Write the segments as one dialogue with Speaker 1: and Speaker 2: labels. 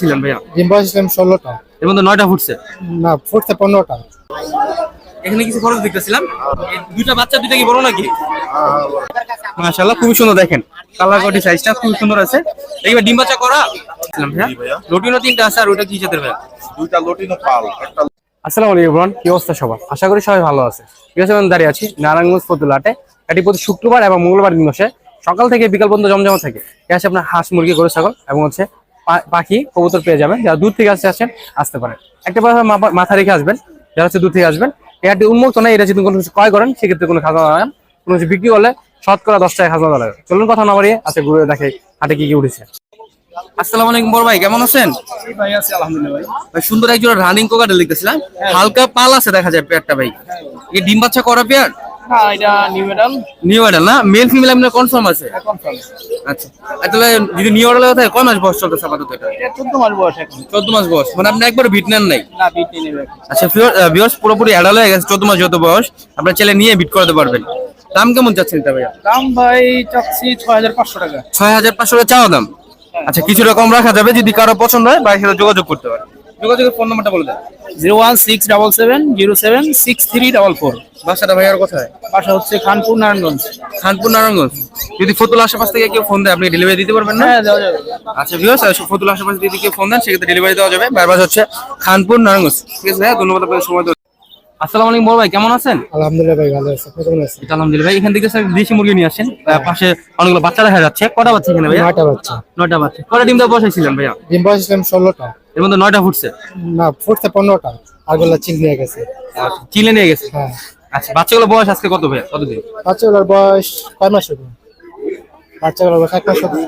Speaker 1: ছিলেন ভাইয়া?
Speaker 2: ডিম বয়স ছিলাম ষোলোটা।
Speaker 1: এর মধ্যে নয়টা ফুটছে?
Speaker 2: না ফুটছে পনেরোটা।
Speaker 1: এখানে কিছু খরচ দেখতেছিলাম। দুইটা বাচ্চা দুইটা কি বড় নাকি? মাশাআল্লাহ খুবই সুন্দর দেখেন। কালার কোটি সাইজটা খুবই সুন্দর আছে। এইবার ডিম বাচ্চা করা? রুটিনও তিনটা আছে আর ওটা কি জাতের ভাইয়া?
Speaker 3: দুইটা লটিনো পাল একটা
Speaker 1: আসসালামু আলাইকুম কি অবস্থা সবার? আশা করি সবাই ভালো আছে। ঠিক আছে আমি দাঁড়িয়ে আছি নারায়ণগঞ্জ ফতুলাটে এটি প্রতি শুক্রবার এবং মঙ্গলবার দিন সকাল থেকে বিকাল পর্যন্ত জমজমা থাকে। আছে আপনার হাঁস মুরগি গরু ছাগল এবং হচ্ছে পাখি কবুতর পেয়ে যাবেন। যারা দূর থেকে আসতে আসেন আসতে পারেন। একটা কথা মাথা রেখে আসবেন যারা হচ্ছে দূর থেকে আসবেন। এটি উন্মুক্ত নয় এটা যদি কোনো কিছু ক্রয় করেন সেক্ষেত্রে কোনো খাজনা লাগান কোনো কিছু বিক্রি করলে শতকরা দশ টাকা খাজনা লাগে চলুন কথা না বাড়িয়ে আচ্ছা ঘুরে দেখে হাটে কি কি উঠেছে। আসসালামু আলাইকুম বড় ভাই কেমন আছেন?
Speaker 2: ভাই আছে আলহামদুলিল্লাহ ভাই।
Speaker 1: ভাই সুন্দর একজন রানিং কোকাটা লিখতেছিলাম হালকা পাল আছে দেখা যায় পেয়ারটা ভাই। এই ডিম বাচ্চা করা পেয়ার?
Speaker 2: না এটা নিউ মেডাল
Speaker 1: নিউ অর্ডার না? মেল ফিমেল আপনার কনফার্ম আছে?
Speaker 2: কনফার্ম
Speaker 1: আচ্ছা। তাহলে যদি নিউ অর্ডার থাকে কয় মাস বয়স চলতেছে আপাতত এটা?
Speaker 2: এটা চোদ্দ মাস বয়স এখন।
Speaker 1: চোদ্দ মাস বয়স। মানে আপনি একবার বিট নেন নাই?
Speaker 2: না বিট নিয়ে
Speaker 1: আচ্ছা বিয়স পুরোপুরি অ্যাডাল হয়ে গেছে চোদ্দ মাস যত বয়স আপনার ছেলে নিয়ে বিট করাতে পারবেন। দাম কেমন চাচ্ছেন এটা ভাইয়া?
Speaker 2: দাম ভাই চাচ্ছি ছয় হাজার পাঁচশো টাকা।
Speaker 1: ছয় হাজার পাঁচশো টাকা চাওয়া দাম? আচ্ছা কিছুটা কম রাখা যাবে যদি কারও পছন্দ হয় বাইরের সাথে যোগাযোগ করতে পারে যোগাযোগের ফোন নাম্বারটা বলে দেন।
Speaker 2: Zero one six double seven zero seven six three double four.
Speaker 1: বাসাটা ভাইয়ার কোথায়?
Speaker 2: বাসা হচ্ছে খানপুর নারায়ণগঞ্জ।
Speaker 1: খানপুর নারায়ণগঞ্জ। যদি ফতুল আশেপাশ থেকে কেউ ফোন দেয় আপনি ডেলিভারি দিতে পারবেন না?
Speaker 2: হ্যাঁ দেওয়া যাবে।
Speaker 1: আচ্ছা ভিউয়ার্স ফতুল আশেপাশে যদি কেউ ফোন দেন সেক্ষেত্রে ডেলিভারি দেওয়া যাবে। বারবার হচ্ছে খানপুর নারায়ণগঞ্জ। ঠিক আছে ভাইয়া ধন্যবাদ সময় দেওয়ার আসসালামু আলাইকুম বড় ভাই কেমন আছেন?
Speaker 2: আলহামদুলিল্লাহ ভাই ভালো আছে। আপনি কেমন আছেন?
Speaker 1: আলহামদুলিল্লাহ ভাই এখান থেকে স্যার দেশি মুরগি নিয়ে আসেন। পাশে অনেকগুলো বাচ্চা দেখা যাচ্ছে। কটা বাচ্চা এখানে
Speaker 2: নয়টা বাচ্চা।
Speaker 1: নয়টা বাচ্চা। কটা ডিম দেওয়া বসাইছিলেন ভাইয়া?
Speaker 2: ডিম বয়স ছিলাম ষোলোটা।
Speaker 1: এর মধ্যে নয়টা ফুটছে?
Speaker 2: না ফুটছে পনেরোটা। আরগুলা চিল নিয়ে গেছে।
Speaker 1: চিলে নিয়ে গেছে?
Speaker 2: হ্যাঁ।
Speaker 1: আচ্ছা বাচ্চাগুলো বয়স আজকে কত ভাইয়া? কতদিন?
Speaker 2: বাচ্চাগুলোর বয়স কয় মাস হবে? বাচ্চাগুলোর বয়স এক মাস হবে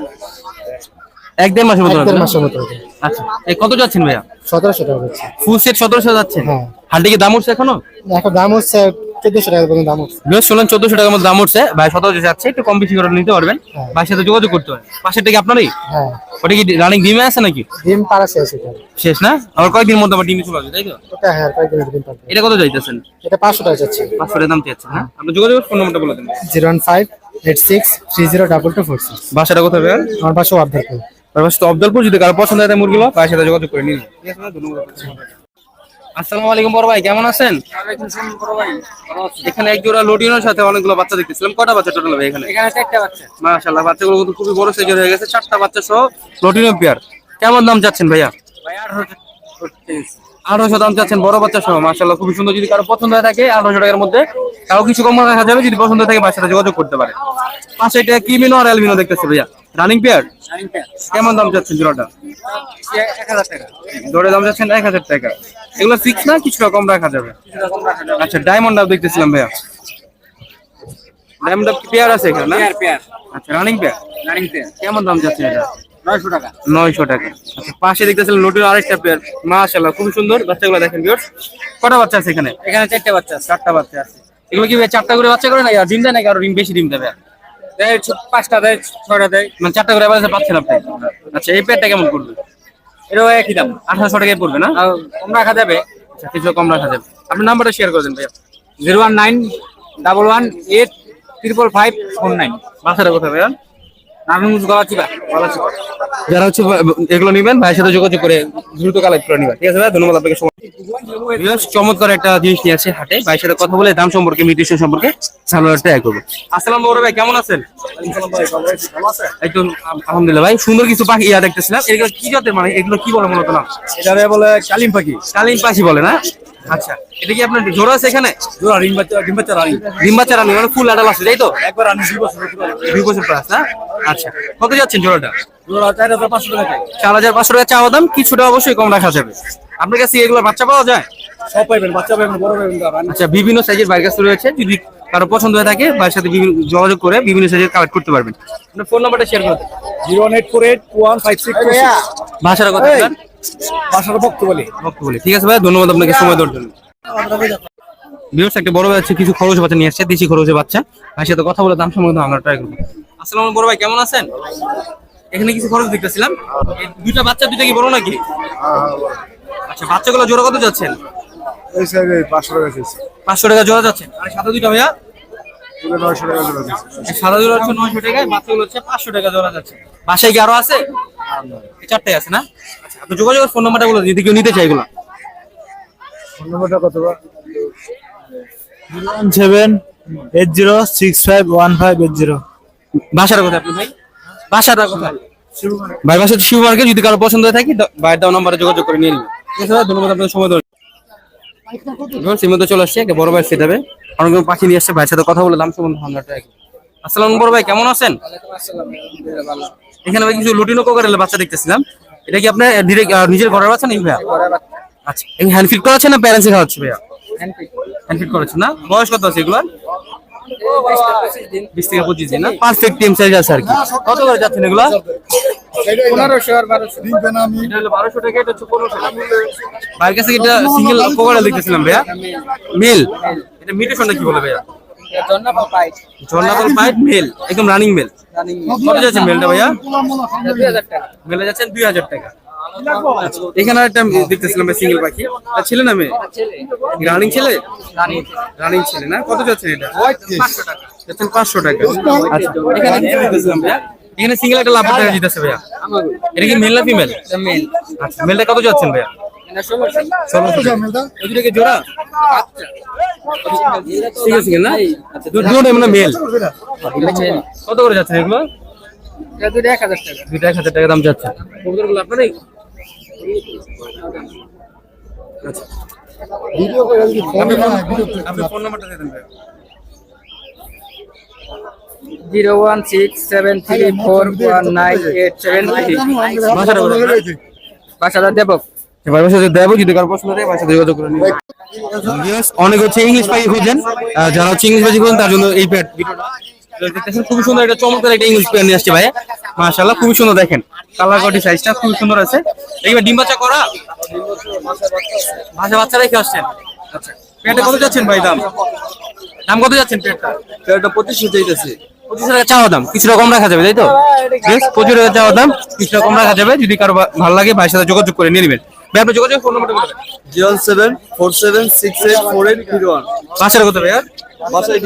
Speaker 1: এক দেড় মাসের মতো
Speaker 2: এক দেড় মাসের মতো
Speaker 1: আচ্ছা এই কত যাচ্ছেন ভাইয়া?
Speaker 2: সতেরোশো টাকা
Speaker 1: ফুল সেট সতেরোশো যাচ্ছেন?
Speaker 2: হ্যাঁ।
Speaker 1: কি দাম উঠছে এখনও?
Speaker 2: এখন দাম হচ্ছে চোদ্দশো টাকা পর্যন্ত দাম হচ্ছে
Speaker 1: বৃহস্পতি শুনলেন চোদ্দশো টাকার দাম উঠছে। ভাই সতেরোশো যাচ্ছে একটু কম বেশি করে নিতে পারবেন।
Speaker 2: হ্যাঁ।
Speaker 1: সাথে যোগাযোগ করতে পারেন। পাশেরটা কি আপনারই?
Speaker 2: হ্যাঁ।
Speaker 1: ওটা কি রানিং ডিমে আছে নাকি?
Speaker 2: ডিম পাড়া শেষ এটা
Speaker 1: শেষ না? কয়েকদিন মধ্যে আবার ডিমে চলে আসবে তাই তো?
Speaker 2: ওটা হ্যাঁ ডিম
Speaker 1: এটা কত চাইতেছেন
Speaker 2: এটা পাঁচশো টাকা যাচ্ছে।
Speaker 1: পাঁচশো টাকা দাম হ্যাঁ? আপনি যোগাযোগ ফোন নাম্বারটা বলে দেন।
Speaker 2: Zero one five eight six three zero double two four six.
Speaker 1: বাসাটা কোথায় ভাইয়া?
Speaker 2: আমার পাশে
Speaker 1: তো অবদলপুর যদি কারও পছন্দ হয় মুরগিগুলো ভাইয়ের সাথে যোগাযোগ করে নিন। ঠিক আছে ধন্যবাদ। আসসালামু আলাইকুম বড় ভাই কেমন আছেন? এখানে এক জোড়া লটিনোর সাথে অনেকগুলো বাচ্চা দেখতেছিলাম। কটা বাচ্চা টোটাল ভাই এখানে?
Speaker 2: এখানে চারটা বাচ্চা।
Speaker 1: মাশাআল্লাহ বাচ্চাগুলো কিন্তু খুবই বড় সাইজের হয়ে গেছে। চারটা বাচ্চা সহ লটিনো পেয়ার কেমন দাম চাচ্ছেন ভাইয়া?
Speaker 2: ভাই আঠারোশো
Speaker 1: আঠারোশো দাম চাচ্ছেন বড় বাচ্চা সহ মাশাআল্লাহ খুবই সুন্দর। যদি কারও পছন্দ হয়ে থাকে আঠারোশো টাকার মধ্যে তাও কিছু কম রাখা যাবে। যদি পছন্দ থাকে বাচ্চাটা যোগাযোগ করতে পারে। পাশে এটা কিমিনো আর অ্যালবিনো দেখতেছে ভাইয়া? রানিং পেয়ার কেমন দাম চাচ্ছেন জোড়াটা?
Speaker 2: টাকা।
Speaker 1: দাম যাচ্ছেন এক হাজার টাকা। এগুলো ফিক্স না? কিছুটা কম রাখা যাবে? আচ্ছা ডায়মন্ড আপ দেখতেছিলাম ভাইয়া। ডায়মন্ড পেয়ার আছে এখানে না? আচ্ছা রানিং পেয়ার
Speaker 2: রানিং পেয়ার
Speaker 1: কেমন দাম যাচ্ছে এটা?
Speaker 2: নয়শো টাকা।
Speaker 1: নয়শো টাকা। আচ্ছা পাশে দেখতেছিলাম লোটির আরেকটা পেয়ার খুব সুন্দর। বাচ্চাগুলো দেখেন কটা বাচ্চা আছে এখানে?
Speaker 2: এখানে চারটে বাচ্চা
Speaker 1: চারটা বাচ্চা আছে। এগুলো কি চারটা করে বাচ্চা করে না আর ডিম দেয় নাকি? আরও ডিম বেশি ডিম দেবে
Speaker 2: দেয় পাঁচটা দেয় ছয়টা দেয়।
Speaker 1: মানে চারটা করে বাচ্চা পাচ্ছেন আপনি আচ্ছা এই পেয়ারটা কেমন পড়বে?
Speaker 2: এটাও একই দাম।
Speaker 1: আঠারোশো টাকায় পড়বে না?
Speaker 2: কম রাখা যাবে।
Speaker 1: আচ্ছা কিছু কম রাখা যাবে। আপনার নাম্বারটা শেয়ার করে দেন ভাইয়া।
Speaker 2: Zero one nine double one eight triple five four nine.
Speaker 1: বাসাটা কোথায় ভাইয়া? যারা হচ্ছে এগুলো নিবেন ভাইয়ের সাথে যোগাযোগ করে দ্রুত কালেক্ট করে নিবেন। ঠিক আছে ভাই? ধন্যবাদ আপনাকে চমৎকার একটা জিনিস নিয়ে আছে হাটে। ভাইয়ের সাথে কথা বলে দাম সম্পর্কে মিউটিশন সম্পর্কে করব। আসসালাম বড় ভাই কেমন আছেন? একদম আলহামদুলিল্লাহ ভাই সুন্দর কিছু পাখি ইয়া দেখতেছিলাম। এগুলো কি জাতের মানে? এগুলো কি বলে মূলত না
Speaker 2: এটারে বলে কালিম পাখি।
Speaker 1: কালিম পাখি বলে না? আচ্ছা এটা কি আপনার জোড়া আছে এখানে?
Speaker 2: জোড়া ডিম বাচ্চা ডিম বাচ্চা রানি।
Speaker 1: ডিম বাচ্চা রানি মানে ফুল আডাল আছে তাই তো?
Speaker 2: একবার রানি দুই বছর
Speaker 1: দুই বছর প্লাস না? আচ্ছা কত যাচ্ছেন জোড়াটা?
Speaker 2: জোড়া চার হাজার পাঁচশো টাকা
Speaker 1: চার হাজার পাঁচশো টাকা চাওয়া দাম কিছুটা অবশ্যই কম রাখা যাবে। আপনার কাছে এগুলো বাচ্চা পাওয়া যায়?
Speaker 2: সব পাইবেন বাচ্চা পাইবেন বড় পাইবেন
Speaker 1: আচ্ছা বিভিন্ন সাইজের বাইক কাছে রয়েছে যদি কারও পছন্দ হয়ে থাকে বাইরের সাথে বিভিন্ন যোগাযোগ করে বিভিন্ন সাইজের কালেক্ট করতে পারবেন। আপনার ফোন নাম্বারটা শেয়ার করতে
Speaker 2: zero eight four eight one five six
Speaker 1: ভাষার কথা
Speaker 2: বাসার ভক্ত বলি
Speaker 1: বক্তব্য ঠিক আছে ভাই ধন্যবাদ আপনাকে সময় দেওয়ার জন্য। একটা বড় বাচ্চা কিছু খরচ বাচ্চা নিয়ে আসছে দেশি খরচের বাচ্চা। ভাইয়ের সাথে কথা বলে দাম সম্বন্ধে আমরা ট্রাই করব। আসসালাম বড় ভাই কেমন আছেন? এখানে কিছু খরচ দেখতেছিলাম। দুইটা বাচ্চা দুইটা কি বড় নাকি? আচ্ছা বাচ্চাগুলো জোড়া কত যাচ্ছেন?
Speaker 3: এই সাইডে পাঁচশো টাকা
Speaker 1: জোড়া যাচ্ছেন আর সাদা দুইটা ভাইয়া?
Speaker 3: টাকা জোড়া
Speaker 1: সাদা হচ্ছে বাচ্চাগুলো হচ্ছে টাকা জোড়া যাচ্ছে। বাসায় কি আরও আছে? এই চারটাই আছে না? আচ্ছা আপনি যোগাযোগের ফোন নাম্বারটা বলে যদি কেউ নিতে চাই এগুলো।
Speaker 3: ফোন নম্বরটা কত
Speaker 4: one seven eight zero six five one five eight zero.
Speaker 1: কোথায় আপনি ভাই? কোথায় ভাই বাসা শিব মার্কেট যদি কারও পছন্দ হয়ে থাকে ভাইয়ের দেওয়া নাম্বারে যোগাযোগ করে নিয়ে নিবেন ভাই? ধন্যবাদ আপনাদের সময় দেওয়ার সীমিত চলে আসছে একটা বড় ভাই সেট হবে অনেক পাখি নিয়ে আসছে ভাইয়ের সাথে কথা বলে দাম সম্বন্ধে হামলাটা আসসালাম বড় ভাই কেমন আছেন? এখানে ভাই কিছু লুটিনো কোকারের বাচ্চা দেখতেছিলাম। এটা কি আপনার ডিরেক্ট নিজের ঘরের বাচ্চা নাকি ভাইয়া? আচ্ছা এই হ্যান্ড ফিট করা আছে না প্যারেন্টসে খাওয়াচ্ছে ভাইয়া? হ্যান্ড ফিট করেছে না? বয়স কত আছে এগুলো বিশ থেকে পঁচিশ দিন। না? পারফেক্ট টিম সাইজ আছে আর কি। কত করে যাচ্ছেন এগুলো?
Speaker 2: বারোশো।
Speaker 1: এটা কাছে সিঙ্গেল দেখতেছিলাম ভাইয়া। মিল? এটা মিউটেশনটা কি বলে ভাইয়া? মেল একদম রানিং মেল কত যাচ্ছে মেলটা ভাইয়া?
Speaker 2: টাকা।
Speaker 1: মেলে যাচ্ছেন এখানে একটা দেখতেছিলাম সিঙ্গেল পাখি। ছেলে না মেয়ে? রানিং ছেলে। রানিং ছেলে? না? কত যাচ্ছে এটা? যাচ্ছেন পাঁচশো টাকা। আচ্ছা এখানে দেখতেছিলাম ভাইয়া? এখানে সিঙ্গেল একটা লাভ টাকা দিতেছে ভাইয়া। এটা কি মেল না ফিমেল
Speaker 2: মেল
Speaker 1: আচ্ছা মেলটা কত যাচ্ছেন ভাইয়া?
Speaker 2: ষোলোশো
Speaker 1: ষোলোশো না? দুটো মানে মেল। কত করে যাচ্ছেন এগুলো?
Speaker 2: দুটো এক হাজার টাকা।
Speaker 1: এক হাজার টাকা দাম যাচ্ছে। কবুতরগুলো আপনারই? আচ্ছা। আপনি ফোন নাম্বারটা দিয়ে দেন ভাই।
Speaker 2: Zero one six seven three four one nine eight seven three.
Speaker 1: ভাষাটা বলে ভাইয়ের সাথে দেবো যদি কারও প্রশ্ন থাকে ভাইয়ের সাথে যোগাযোগ করে নিন অনেক হচ্ছে ইংলিশ পাখি খুঁজেন। আহ, যারা হচ্ছে ইংলিশ পাখি খুঁজেন তার জন্য এই প্যাড দেখতেছেন। খুবই সুন্দর একটা চমৎকার একটা ইংলিশ প্যাড নিয়ে আসছে ভাই। মাশাআল্লাহ খুবই সুন্দর দেখেন। কালার সাইজটা খুবই সুন্দর আছে। এইবার ডিম বাচ্চা করা? ভাষা বাচ্চা রেখে আসছেন। আচ্ছা প্যাডটা কত যাচ্ছেন ভাই দাম? দাম কত যাচ্ছেন প্যাডটা প্যাডটা পঁচিশশো চাইতেছে। পঁচিশ টাকা চাওয়া দাম। কিছুটা কম রাখা যাবে তাই তো? বেশ পঁচিশ টাকা চাওয়া দাম। কিছুটা কম রাখা যাবে। যদি কারও ভালো লাগে ভাইয়ের সাথে যোগাযোগ করে নিয়ে নেবেন। ভাই আপনার যোগাযোগ ফোন নাম্বারটা
Speaker 4: zero seven four seven six eight four eight one.
Speaker 1: বাসার ভাইয়া
Speaker 4: বাসায়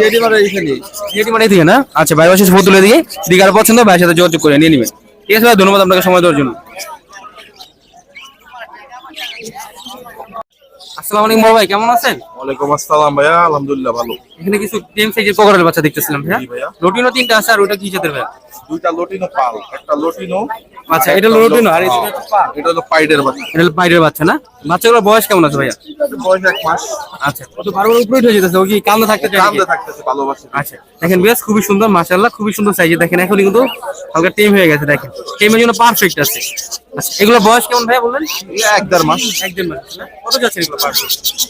Speaker 4: এখানে
Speaker 1: মানে না? আচ্ছা ভাই বাসা ফটো তুলে দিয়ে যদি কারও পছন্দ ভাইয়ের সাথে যোগাযোগ করে নিয়ে নেবেন ঠিক আছে ভাই ধন্যবাদ আপনাকে সময় দেওয়ার জন্য। আসসালামু আলাইকুম ভাই কেমন আছেন?
Speaker 3: ওয়ালাইকুম আসসালাম ভাইয়া আলহামদুলিল্লাহ ভালো।
Speaker 1: এখানে কিছু টেম সাইজের বাচ্চা দেখতেছিলাম ভাইয়া
Speaker 3: ভাইয়া।
Speaker 1: লটিনো তিনটা আছে আর ওটা কি জাতের ভাইয়া
Speaker 3: দুইটা লটিনো পাল একটা লটিনো
Speaker 1: আচ্ছা এটা লটিনো আর এটা পাল।
Speaker 3: এটা হলো পাইডের বাচ্চা।
Speaker 1: এটা হলো বাইরের বাচ্চা না? বাচ্চাগুলোর বয়স কেমন আছে ভাইয়া?
Speaker 3: বয়স এক মাস।
Speaker 1: আচ্ছা কত বারো উপরে হয়ে যেতেছে ও কি কান্দে থাকতে চায়?
Speaker 3: কান্দে থাকতেছে ভালোবাসে।
Speaker 1: আচ্ছা দেখেন বেশ খুবই সুন্দর মাশাআল্লাহ খুবই সুন্দর সাইজে দেখেন এখন কিন্তু হালকা টেম হয়ে গেছে দেখেন। টেমের জন্য পারফেক্ট আছে। আচ্ছা এগুলো বয়স কেমন ভাই বললেন?
Speaker 3: এক দেড় মাস।
Speaker 1: একজন মাস কত যাচ্ছে এগুলো পার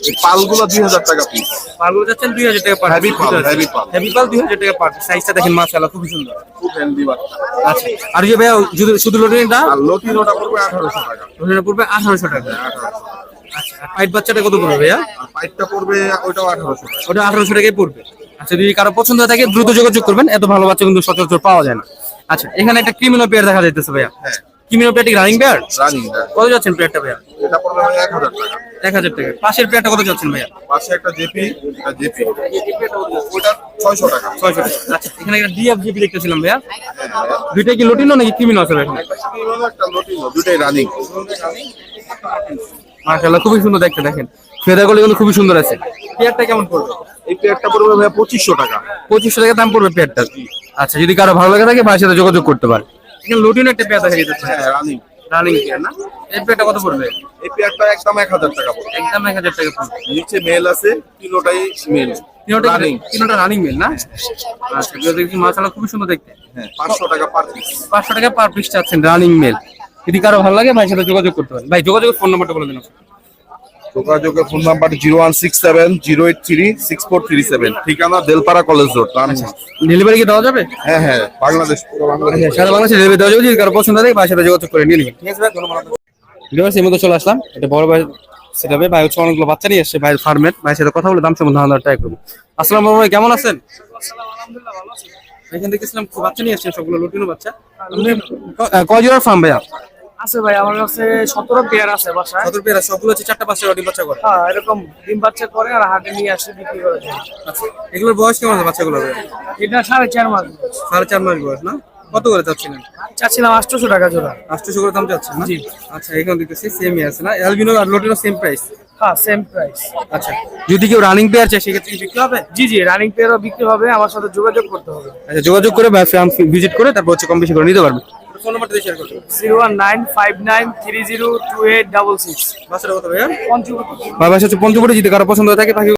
Speaker 3: এই পালগুলো দুই হাজার টাকা পিস
Speaker 1: পারগুলো যাচ্ছেন দুই হাজার টাকা পার
Speaker 3: Heavy পাল, heavy পাল।
Speaker 1: হেভি পাল দুই হাজার টাকা পার সাইজটা দেখেন মাশাআল্লাহ খুবই সুন্দর।
Speaker 3: খুব হেলদি বাচ্চা।
Speaker 1: আচ্ছা আর যে ভাইয়া শুধু শুধু লোডিংটা
Speaker 3: পড়বে আঠারোশো টাকা।
Speaker 1: লোডিংটা পড়বে আঠারোশো টাকা। আচ্ছা পাইট বাচ্চাটা কত পড়বে ভাইয়া?
Speaker 3: পড়বে টাকা।
Speaker 1: ওটা আঠারোশো টাকায় পড়বে। আচ্ছা যদি কারও পছন্দ থাকে দ্রুত যোগাযোগ করবেন। এত ভালো বাচ্চা কিন্তু সচরাচর পাওয়া যায় না। আচ্ছা এখানে একটা ক্রিমিনো পেয়ার দেখা যাইতেছে ভাইয়া।
Speaker 3: হ্যাঁ।
Speaker 1: ক্রিমিনো পেয়ারটি রানিং পেয়ার
Speaker 3: রানিং
Speaker 1: কত যাচ্ছেন পেয়ারটা ভাইয়া?
Speaker 3: এটা পড়বে ভাই এক হাজার টাকা।
Speaker 1: এক হাজার টাকা। পাশের পেয়ারটা কত যাচ্ছেন ভাইয়া?
Speaker 3: পাশে একটা জেপি এটা জেপি ওইটা ছয়শো টাকা।
Speaker 1: ছয়শো টাকা। আচ্ছা এখানে একটা ডিএফ জিপি দেখতেছিলাম ভাইয়া। দুইটা কি লটিনো নাকি ক্রিমিনো আছে ভাই এখানে
Speaker 3: একটা লটিনো রানিং
Speaker 1: মাশাআল্লাহ খুবই সুন্দর দেখতে দেখেন। ফেদারগুলো কিন্তু খুবই সুন্দর আছে। পেয়ারটা কেমন পড়বে?
Speaker 3: এই পেয়ারটা পড়বে ভাই পঁচিশশো টাকা।
Speaker 1: পঁচিশশো টাকা দাম পড়বে পেয়ারটা আচ্ছা যদি কারও ভালো লাগে থাকে ভাইয়ের সাথে যোগাযোগ করতে পারে। এখানে লুটিন একটা পেয়ার দেখা যেতেছে
Speaker 3: হ্যাঁ রানিং।
Speaker 1: রানিং পেয়ার না? এই পেয়ারটা কত পড়বে?
Speaker 3: এই পেয়ারটা একদম এক হাজার টাকা পড়বে।
Speaker 1: একদম এক হাজার টাকা পড়বে।
Speaker 3: নিচে মেল আছে তিনোটাই মেল।
Speaker 1: তিনোটা
Speaker 3: রানিং।
Speaker 1: তিনোটা রানিং মেল না? আচ্ছা দেখছি মাশাআল্লাহ খুবই সুন্দর দেখতে।
Speaker 3: হ্যাঁ পাঁচশো টাকা পার পিস
Speaker 1: পাঁচশো টাকা পার পিস চাচ্ছেন রানিং মেল। যদি কারও ভালো লাগে ভাইয়ের সাথে যোগাযোগ করতে পারেন। ভাই যোগাযোগের ফোন নাম্বারটা বলে দিন
Speaker 3: যোগাযোগের phone number zero one six seven zero eight three six four three seven. ঠিকানা দেলপাড়া কলেজ রোড
Speaker 1: ডেলিভারি কি দেওয়া যাবে?
Speaker 3: হ্যাঁ হ্যাঁ বাংলাদেশ পুরো বাংলাদেশ।
Speaker 1: সারা বাংলাদেশে ডেলিভারি দেওয়া যাবে যদি কারও পছন্দ হয় ভাইয়ের সাথে যোগাযোগ করে নিয়ে নেবেন ঠিক আছে ভিউয়ার্স চলে আসলাম। এটা বড় ভাই সেটা হবে ভাই হচ্ছে অনেকগুলো বাচ্চা নিয়ে এসছে ভাইয়ের ফার্মের ভাইয়ের সাথে কথা বলে দাম সম্বন্ধে ধারণা ট্রাই করব। আসসালাম ভাই কেমন আছেন? এখান থেকে ইসলাম বাচ্চা নিয়ে আসছেন সবগুলো লুটিনো বাচ্চা। কয় জোড়ার ফার্ম ভাইয়া?
Speaker 4: আছে ভাই আমার কাছে সতেরো পেয়ার আছে বাসায়।
Speaker 1: সদর পেয়ারা সবগুলো হচ্ছে চারটা পাঁচটা ডিম বাচ্চা করে?
Speaker 4: হ্যাঁ এরকম ডিম বাচ্চা করে আর হাটে নিয়ে আসে বিক্রি করে
Speaker 1: আচ্ছা এগুলোর বয়স কেমন আছে বাচ্চাগুলোর?
Speaker 4: এটা সাড়ে চার মাস।
Speaker 1: সাড়ে চার মাস বয়স না? কত করে চাচ্ছিলেন?
Speaker 5: চাচ্ছিলাম আটশোশো টাকা জোড়া।
Speaker 1: আটশোশো করে দাম চাচ্ছেন না?
Speaker 5: জি।
Speaker 1: আচ্ছা এখানে দেখতেছি সেমই আছে না? অ্যালবিনো আর লোটিনো সেম প্রাইস
Speaker 5: হ্যাঁ সেম প্রাইস
Speaker 1: আচ্ছা যদি কেউ রানিং পেয়ার চায় সেক্ষেত্রে বিক্রি হবে?
Speaker 5: জি জি রানিং পেয়ারও বিক্রি হবে আমার সাথে যোগাযোগ করতে হবে।
Speaker 1: আচ্ছা যোগাযোগ করে বা ভিজিট করে তারপর হচ্ছে কম বেশি করে নিতে পারবে। ফোন নাম্বারটা দিয়ে শেয়ার করতে
Speaker 5: zero one nine five nine three zero two eight double six.
Speaker 1: বাসাটা কত ভাইয়া?
Speaker 5: পঞ্চবটি
Speaker 1: যদি কারও পছন্দ হয়ে থাকে তাকে